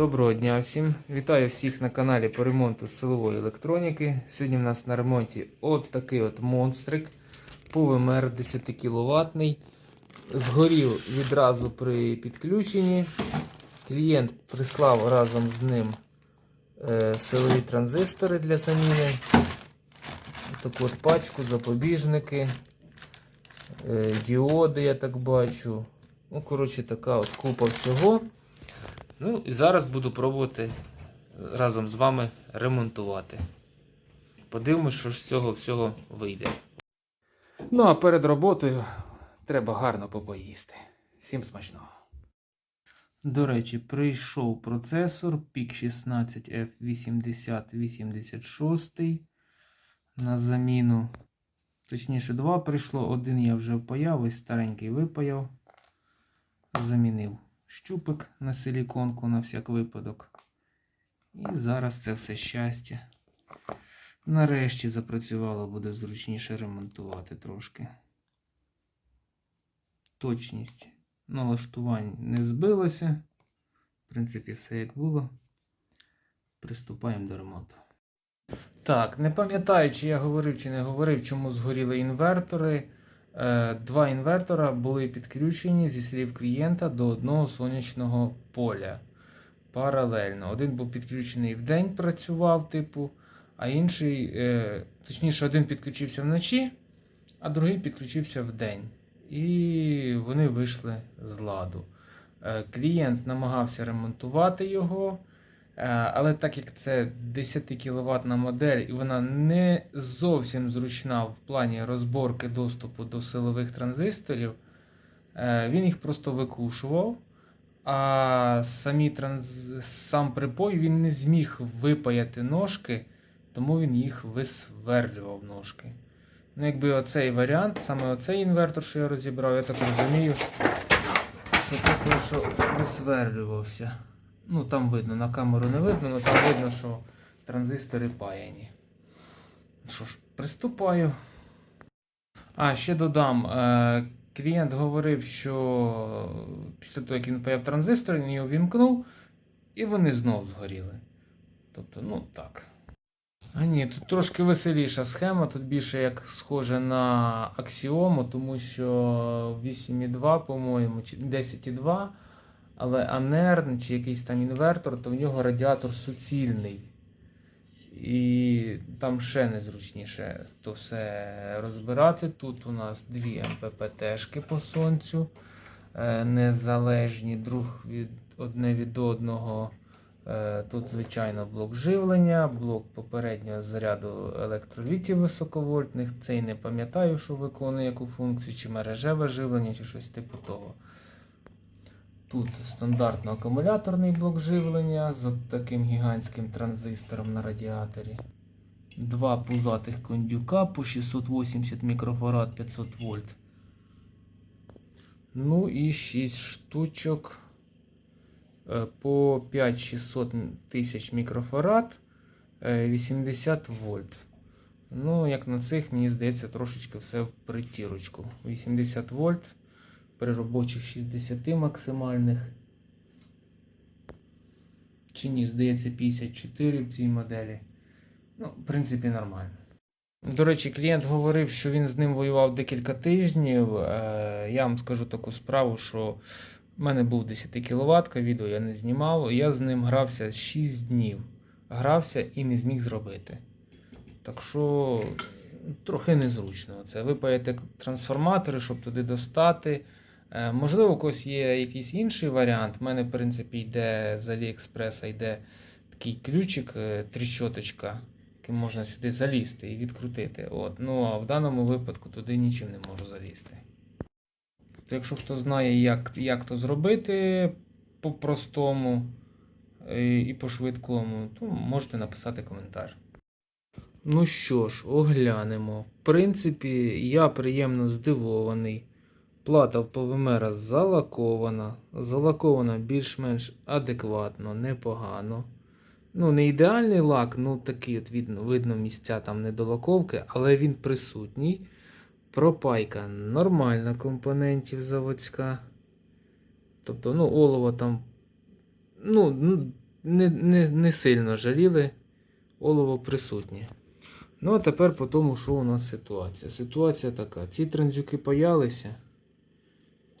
Доброго дня всім! Вітаю всіх на каналі по ремонту силової електроніки. Сьогодні в нас на ремонті от такий от монстрик ПВМР 10 кВт. Згорів відразу при підключенні. Клієнт прислав разом з ним е, силові транзистори для заміни. Таку от пачку, запобіжники, е, діоди, я так бачу. Ну, коротше, така от купа всього. Ну і зараз буду пробувати разом з вами ремонтувати. Подивимось, що з цього всього вийде. Ну, а перед роботою треба гарно попоїсти. Всім смачного. До речі, прийшов процесор PIC 16F8086 на заміну. Точніше, два прийшло, один я вже впаяв, ось старенький випаяв. Замінив щупик на силіконку на всяк випадок. І зараз це все щастя. Нарешті запрацювало, буде зручніше ремонтувати трошки. Точність налаштувань не збилася. В принципі, все як було. Приступаємо до ремонту. Так, не пам'ятаю, чи я говорив, чи не говорив, чому згоріли інвертори. Е, Два інвертора були підключені зі слів клієнта до одного сонячного поля паралельно. Один був підключений в день, працював, типу, а інший, е, точніше, один підключився вночі, а другий підключився в день. І вони вийшли з ладу. Е, Клієнт намагався ремонтувати його. Е, Але так як це 10 кВт модель і вона не зовсім зручна в плані розборки доступу до силових транзисторів, е, він їх просто викушував. А самі транз... сам припой він не зміг випаяти ножки, тому він їх висверлював ножки. Ну, якби оцей варіант, саме оцей інвертор, що я розібрав, я так розумію, що це той, що висверлювався. Ну, там видно, на камеру не видно, але там видно, що транзистори паяні. Що ж, приступаю. А, ще додам. Е, клієнт говорив, що після того, як він паяв транзистори, він його вімкнув, і вони знов згоріли. Тобто, ну так. А ні, тут трошки веселіша схема, тут більше як схоже на аксіому, тому що 8,2, по-моєму, чи 10,2. Але анерн чи якийсь там інвертор, то в нього радіатор суцільний. І там ще незручніше то все розбирати. Тут у нас дві МППТшки по сонцю, е, незалежні друг від одне від одного. Е, Тут, звичайно, блок живлення, блок попереднього заряду електролітів високовольтних. Цей не пам'ятаю, що виконує яку функцію, чи мережеве живлення, чи щось типу того. Тут стандартно акумуляторний блок живлення з таким гігантським транзистором на радіаторі. Два пузатих кондюка по 680 мікрофарад 500 вольт. Ну і 6 штучок е, по 5600 тисяч мікрофарад е, 80 вольт. Ну, як на цих, мені здається, трошечки все в притірочку. 80 вольт при робочих 60 максимальних. Чи ні, здається, 54 в цій моделі. Ну, в принципі, нормально. До речі, клієнт говорив, що він з ним воював декілька тижнів. Е, Я вам скажу таку справу, що в мене був 10 кВт, відео я не знімав. Я з ним грався 6 днів. Грався і не зміг зробити. Так що трохи незручно. Це випаяти трансформатори, щоб туди достати. Е, Можливо, у когось є якийсь інший варіант. У мене, в принципі, йде з Аліекспреса йде такий ключик, е, тріщоточка, яким можна сюди залізти і відкрутити. От. Ну, а в даному випадку туди нічим не можу залізти. То якщо хто знає, як, як то зробити по-простому е, і по-швидкому, то можете написати коментар. Ну що ж, оглянемо. В принципі, я приємно здивований. Плата в ПВМР залакована. Залакована більш-менш адекватно, непогано. Ну, не ідеальний лак, ну такий от видно, видно місця там недолаковки, але він присутній. Пропайка нормальна компонентів заводська. Тобто, ну, олово там. Ну, не, не, не сильно жаліли, олово присутнє. Ну, а тепер по тому, що у нас ситуація. Ситуація така. Ці транзюки паялися.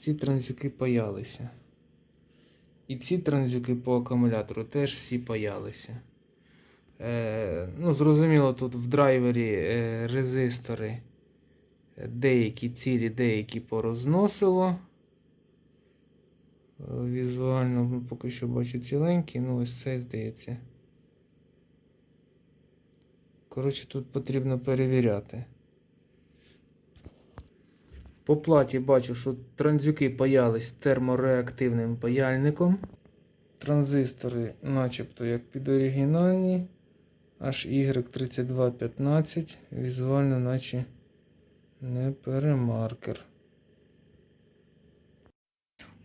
Ці транзюки паялися. І ці транзюки по акумулятору теж всі паялися. Е, ну, зрозуміло, тут в драйвері е, резистори е, деякі цілі, деякі порозносило. Е, Візуально ну, поки що бачу ціленькі, ну ось цей здається. Коротше, тут потрібно перевіряти. По платі бачу, що транзюки паялись термореактивним паяльником. Транзистори, начебто, як під оригінальні. HY3215. Візуально, наче не перемаркер.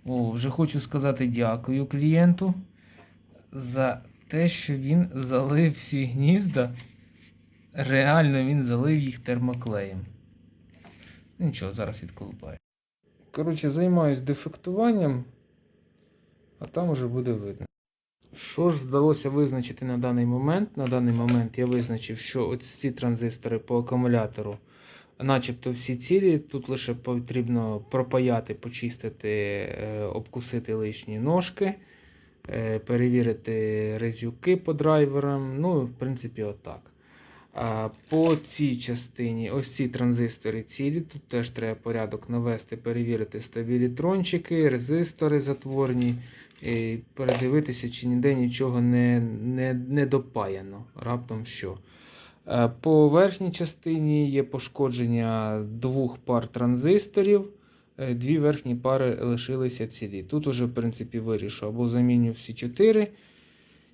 О, вже хочу сказати дякую клієнту за те, що він залив всі гнізда. Реально він залив їх термоклеєм. Нічого, зараз відколупаю. Коротше, займаюсь дефектуванням, а там уже буде видно. Що ж вдалося визначити на даний момент? На даний момент я визначив, що ці транзистори по акумулятору, начебто всі цілі. Тут лише потрібно пропаяти, почистити, е, обкусити лишні ножки, е, перевірити резюки по драйверам. Ну, в принципі, отак. По цій частині, ось ці транзистори цілі, тут теж треба порядок навести, перевірити стабілітрончики, резистори затворні, і передивитися, чи ніде нічого не, не, не допаяно. Раптом що. Е, По верхній частині є пошкодження двох пар транзисторів. Е, Дві верхні пари лишилися цілі. Тут уже, в принципі, вирішу або заміню всі чотири.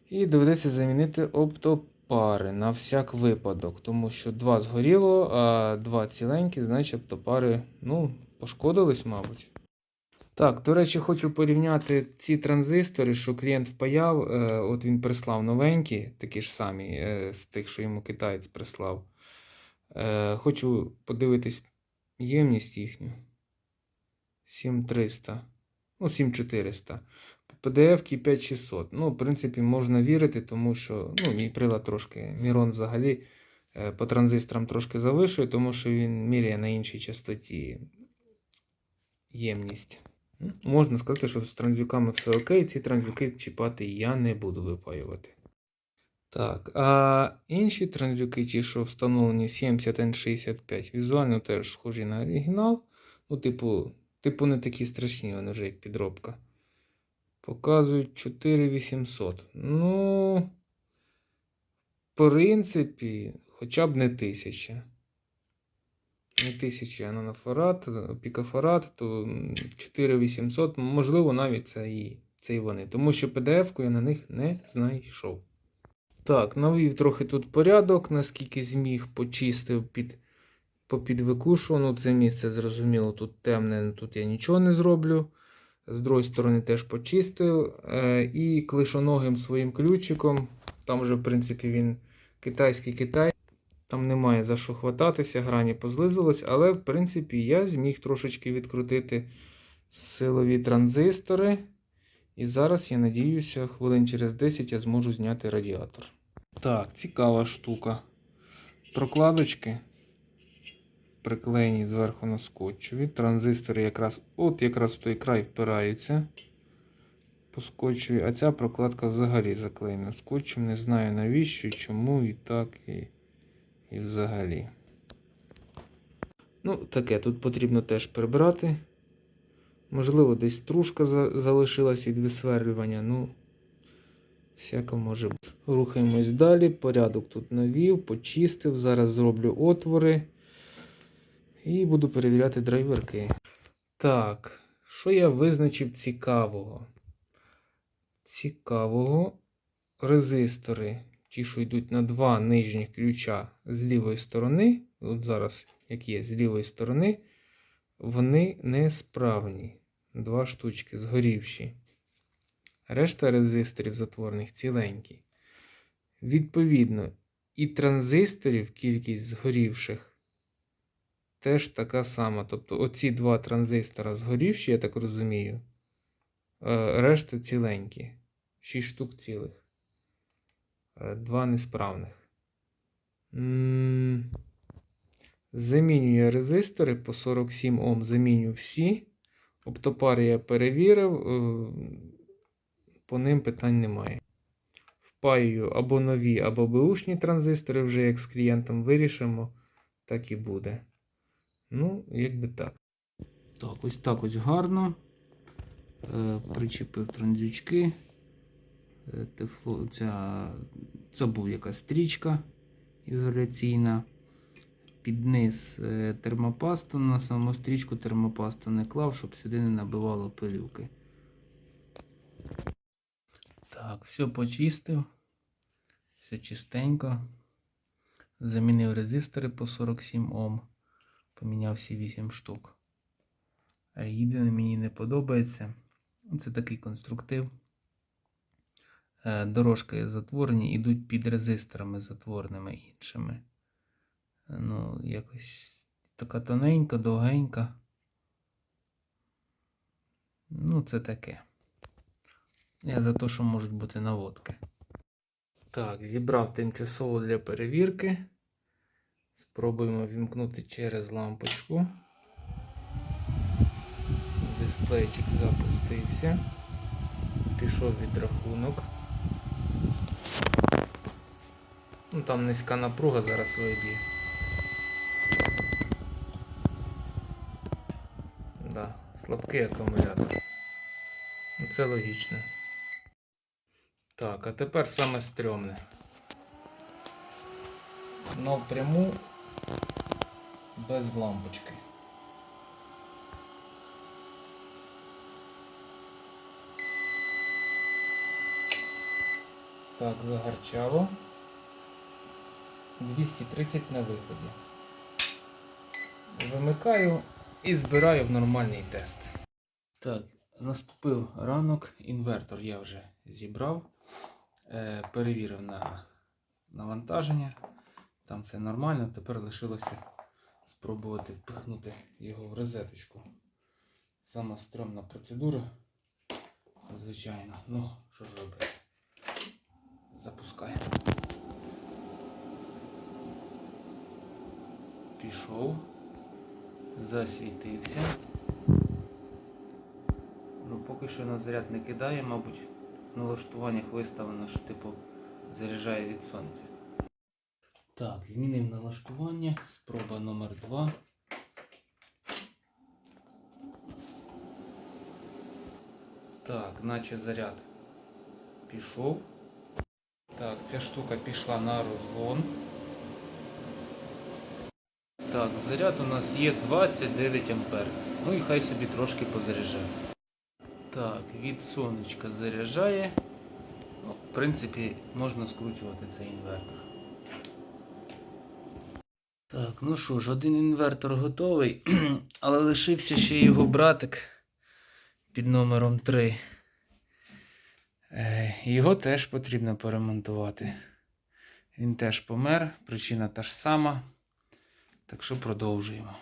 І доведеться замінити оптопари на всяк випадок, тому що два згоріло, а два ціленькі, значить оптопари ну, пошкодились, мабуть. Так, до речі, хочу порівняти ці транзистори, що клієнт впаяв. Е, от він прислав новенькі, такі ж самі, е, з тих, що йому китаєць прислав. Е, хочу подивитись ємність їхню. 7300. Ну, 7400. PDF 5600. Ну, в принципі, можна вірити, тому що ну, мій прилад трошки, Мірон взагалі е, по транзисторам трошки завишує, тому що він міряє на іншій частоті ємність. Ну, Можна сказати, що з транзюками все окей, ці транзюки чіпати я не буду випаювати. Так, а інші транзюки, ті, що встановлені 70N65, візуально теж схожі на оригінал. Ну, типу, типу не такі страшні, вони вже як підробка. Показують 4800. Ну, в принципі, хоча б не 1000. Не 1000 анафорат, пікофарад, то 4800, можливо, навіть це і, це і вони. Тому що PDF-ку я на них не знайшов. Так, навів трохи тут порядок, наскільки зміг, почистив під, попід викушувану. Це місце зрозуміло, тут темне, тут я нічого не зроблю. З другої сторони теж почистив. Е, і клишоногим своїм ключиком. Там вже, в принципі, він китайський китай. Там немає за що хвататися, грані позлизувались, але, в принципі, я зміг трошечки відкрутити силові транзистори. І зараз, я надіюся, хвилин через 10 я зможу зняти радіатор. Так, цікава штука. Прокладочки приклеєні зверху на скотчеві. Транзистори якраз от якраз в той край впираються по скотчеві, а ця прокладка взагалі заклеєна скотчем. Не знаю навіщо, чому і так, і, і взагалі. Ну, таке, тут потрібно теж прибрати. Можливо, десь стружка за- залишилась від висверлювання. Ну, всяко може бути. Рухаємось далі. Порядок тут навів, почистив. Зараз зроблю отвори. І буду перевіряти драйверки. Так, що я визначив цікавого? Цікавого. Резистори, ті, що йдуть на два нижніх ключа з лівої сторони. От зараз, як є, з лівої сторони, вони несправні. Два штучки згорівші. Решта резисторів затворних ціленькі. Відповідно, і транзисторів кількість згорівших теж така сама. Тобто оці два транзистора згорівші, я так розумію. е, Решта ціленькі. 6 штук цілих. е, два несправних. Замінюю резистори по 47 Ом, заміню всі. Оптопари я перевірив, е, по ним питань немає. Впаюю або нові, або беушні транзистори, вже як з клієнтом вирішимо, так і буде. Ну, якби так. Так, ось так ось гарно. Е, причепив транзючки. Е, Тефло, ця, це був якась стрічка ізоляційна. Під низ е, термопасту, на саму стрічку термопасту не клав, щоб сюди не набивало пилюки. Так, все почистив. Все чистенько. Замінив резистори по 47 Ом. Поміняв всі 8 штук. Е, Єдине мені не подобається. Це такий конструктив. Е, Дорожки затворені йдуть під резисторами затворними іншими. Е, Ну, якось така тоненька, довгенька. Ну, це таке. Я за те, що можуть бути наводки. Так, зібрав тимчасово для перевірки. Спробуємо вімкнути через лампочку. Дисплейчик запустився. Пішов відрахунок. Ну, там низька напруга зараз виб'є. Да, слабкий акумулятор. Ну, Це логічно. Так, а тепер саме стрьомне. Напряму без лампочки. Так, загарчало. 230 на виході. Вимикаю і збираю в нормальний тест. Так, наступив ранок, інвертор я вже зібрав, е, перевірив на навантаження. Там все нормально, тепер лишилося спробувати впихнути його в розеточку. Сама стрьомна процедура. Звичайно. Ну, що ж робити? Запускаємо. Пішов, засвітився. Ну, поки що на заряд не кидає, мабуть, налаштуваннях виставлено, що типу заряджає від сонця. Так, змінив налаштування. Спроба номер 2. Так, наче заряд пішов. Так, ця штука пішла на розгон. Так, заряд у нас є 29 ампер. Ну і хай собі трошки позаряджає. Так, від сонечка заряджає. Ну, в принципі, можна скручувати цей інвертор. Так, ну що ж, один інвертор готовий, але лишився ще його братик під номером 3. Е, Його теж потрібно поремонтувати. Він теж помер, причина та ж сама. Так що продовжуємо.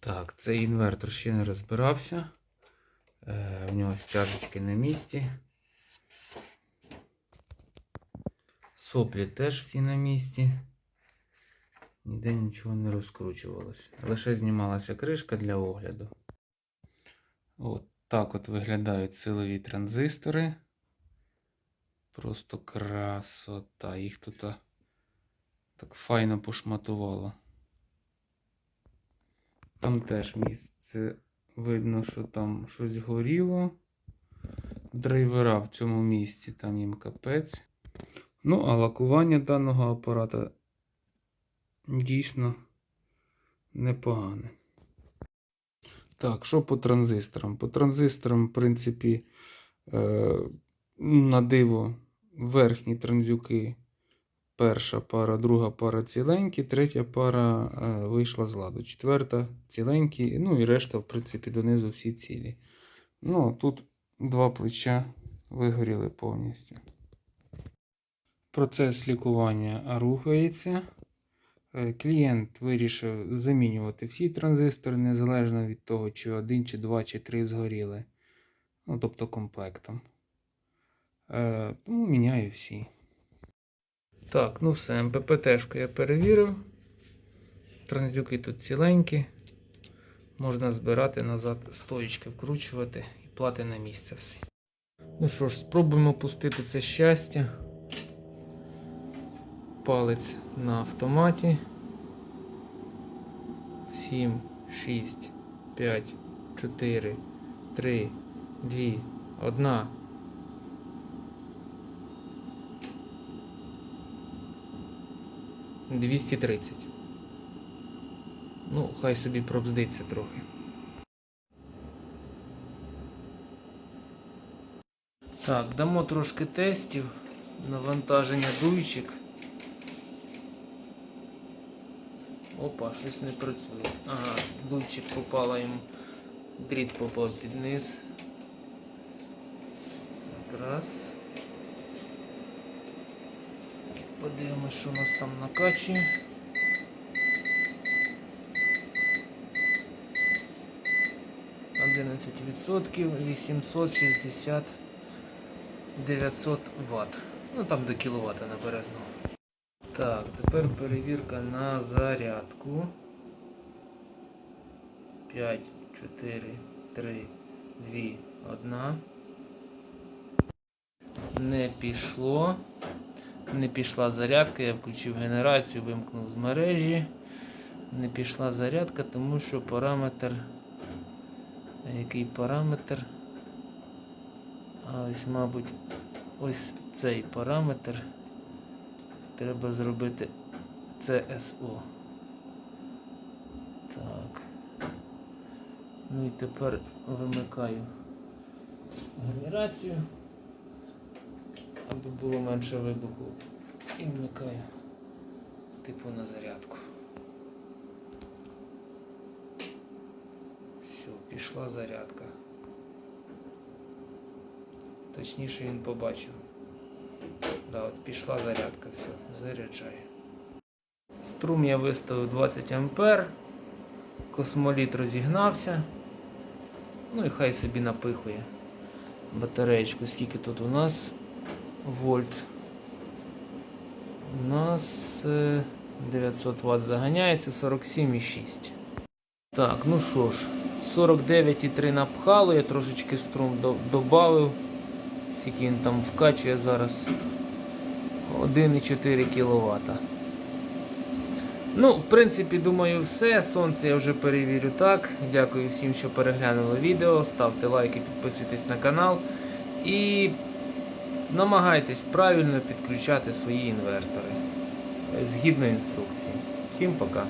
Так, цей інвертор ще не розбирався. Е, у нього стяжечки на місці. Соплі теж всі на місці. Ніде нічого не розкручувалося. Лише знімалася кришка для огляду. От так от виглядають силові транзистори. Просто красота. Їх тут так файно пошматувало. Там теж місце видно, що там щось горіло. Драйвера в цьому місці там їм капець. Ну, а лакування даного апарата дійсно непогане. Так, що по транзисторам? По транзисторам, в принципі, е, на диво верхні транзюки. Перша пара, друга пара ціленькі, третя пара е, вийшла з ладу. Четверта ціленькі, ну і решта, в принципі, донизу всі цілі. Ну, тут два плеча вигоріли повністю. Процес лікування рухається. Е, Клієнт вирішив замінювати всі транзистори, незалежно від того, чи один, чи два, чи три згоріли. Ну, тобто комплектом. Е, Тому міняю всі. Так, ну все, МППТшку я перевірив. Транзюки тут ціленькі. Можна збирати назад стоїчки, вкручувати і плати на місце всі. Ну що ж, спробуємо пустити це щастя. Палець на автоматі. 7, 6, 5, 4, 3, 2, 1. Двісті тридцять. Ну, хай собі пробздиться трохи. Так, дамо трошки тестів. Навантаження дуйчик. Опа, щось не працює. Ага, дуйчик попала йому. Дріт попав під низ. Так, раз. Подивимось, що у нас там накачує. Одинадцять відсотків, 860 900 Вт. Ну там до кіловата набере знову. Так, тепер перевірка на зарядку. 5, 4, 3, 2, 1. Не пішло. Не пішла зарядка, я включив генерацію, вимкнув з мережі. Не пішла зарядка, тому що параметр. Який параметр? А ось, мабуть, ось цей параметр треба зробити CSO. Так. Ну і тепер вимикаю генерацію, аби було менше вибуху. І вмикаю типу на зарядку. Все, пішла зарядка. Точніше він побачив. Да, от пішла зарядка, все, заряджає. Струм я виставив 20 ампер. Космоліт розігнався. Ну і хай собі напихує батареєчку. Скільки тут у нас вольт? У нас е, 900 Вт заганяється, 47,6. Так, ну що ж, 49,3 напхало, я трошечки струм до- добавив. Скільки він там вкачує зараз 1,4 кВт. Ну, в принципі, думаю, все. Сонце я вже перевірю так. Дякую всім, що переглянули відео. Ставте лайки, підписуйтесь на канал. І намагайтесь правильно підключати свої інвертори згідно інструкції. Всім пока!